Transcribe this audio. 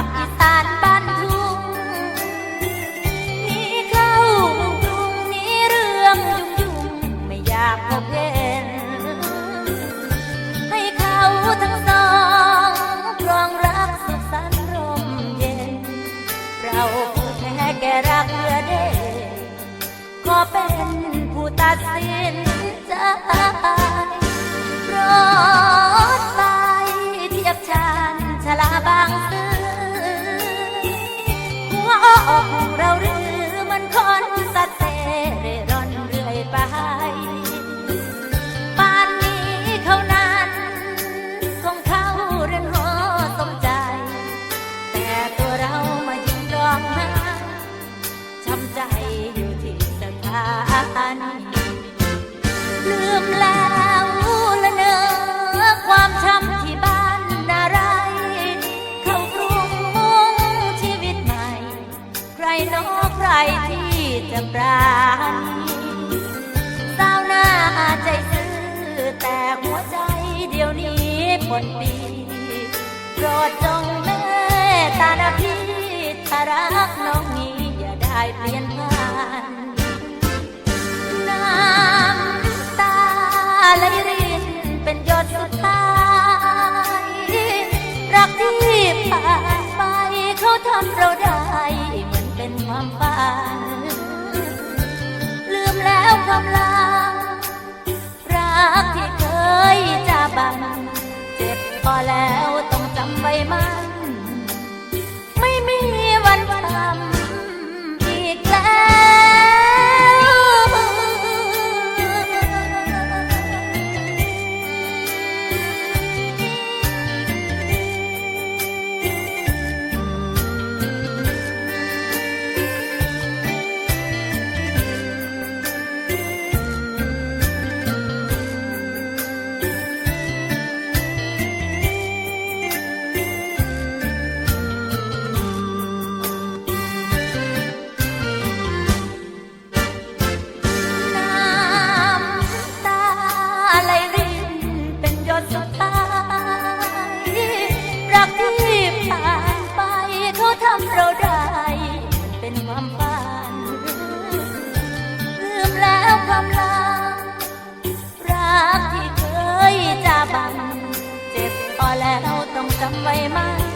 ากอีสานบ้านทุ่งหนีเข้าเมืองกรุงหนีเรื่องยุ่งยุ่งไม่อยากพบเห็น ให้เขาทั้งสองครองรักสุขสันต์ร่มเย็น เราผู้แพ้แก่รักเพื่อเดชขอเป็นผู้ตัดสินใจรถไฟเทียบชานชลาบางซื่อ เราหรือมันคน ที่จะปราณีสาวหน้าใจซื่อแต่หัวใจเดี๋ยวนี้ปนปีโปรดจงเมตตานะพี่ถ้ารักน้องนี้อย่าได้เปลี่ยนผ่าน มแล้วความลารักที่เคยจะบัง เจ็บพอแล้วต้องจำไว้มา ดสุดท้าย รักที่ผ่านไปเขาทำเราได้ เป็นความฝันลืมแล้วความลารักที่เคยจะบัง เจ็บพอแล้วต้องจำไว้มัน